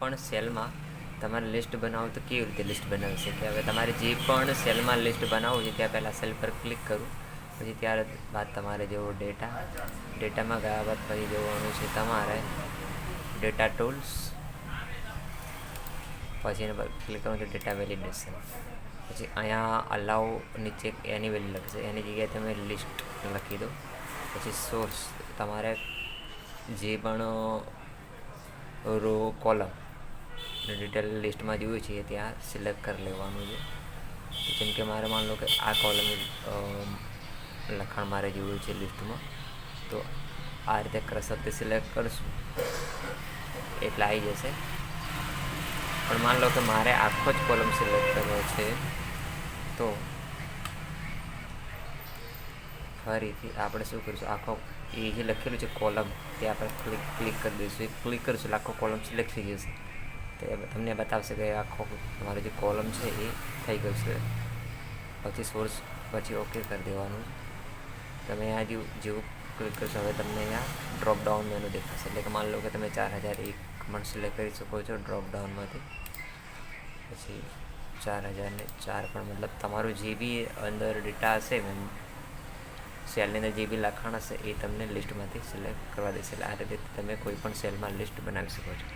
પણ સેલમાં તમારે લિસ્ટ બનાવો તો કેવી રીતે લિસ્ટ બનાવી કે હવે તમારે જે પણ સેલમાં લિસ્ટ બનાવવું છે, ત્યાં પહેલાં સેલ પર ક્લિક કરું. પછી ત્યાર બાદ તમારે જેવો ડેટા, ડેટામાં ગયા બાદ પછી જોવાનું છે તમારે ડેટા ટૂલ્સ, પછી એના ક્લિક કરવાનું છે ડેટા વેલિડેશન. પછી અહીંયા અલાઉ નીચે એની વેલ્યુ લખશે એની જગ્યાએ તમે લિસ્ટ લખી દો. પછી સોર્સ તમારે જે પણ રો, કોલમ ડિટેલ લિસ્ટમાં જોયું છે ત્યાં સિલેક્ટ કરી લેવાનું છે. જેમ કે મારે માન લો કે આ કોલમ લખાણ મારે જોયું છે લિસ્ટમાં તો આ રીતે ક્રસરથી સિલેક્ટ કરશું. એટલે આવી જશે. પણ માન લો કે મારે આખો જ કોલમ સિલેક્ટ કરવો છે, તો ફરીથી આપણે શું કરીશું? આખો એ જે લખેલું છે કોલમ તે આપણે ક્લિક ક્લિક કરી દઈશું. એ ક્લિક કરીશું આખો કોલમ સિલેક્ટ થઈ જશે. તો એ તમને બતાવશે કે આખો તમારો જે કોલમ છે એ થઈ ગયો છે. પછી સોર્સ પછી ઓકે કરી દેવાનું. તમે આ જેવું જેવું ક્લિક કરશો, હવે તમને અહીંયા ડ્રોપ ડાઉન મેનુ દેખાશે. એટલે કે માની લો કે તમે ચાર હજાર એક પણ સિલેક્ટ કરી શકો છો ડ્રોપ ડાઉનમાંથી પછી ચાર હજાર ને ચાર પણ મતલબ તમારું જે બી અંદર ડેટા હશે સેલની અંદર જે બી લખાણ હશે એ તમને લિસ્ટમાંથી સિલેક્ટ કરવા દેશે. એટલે આ રીતે તમે કોઈ પણ સેલમાં લિસ્ટ બનાવી શકો છો.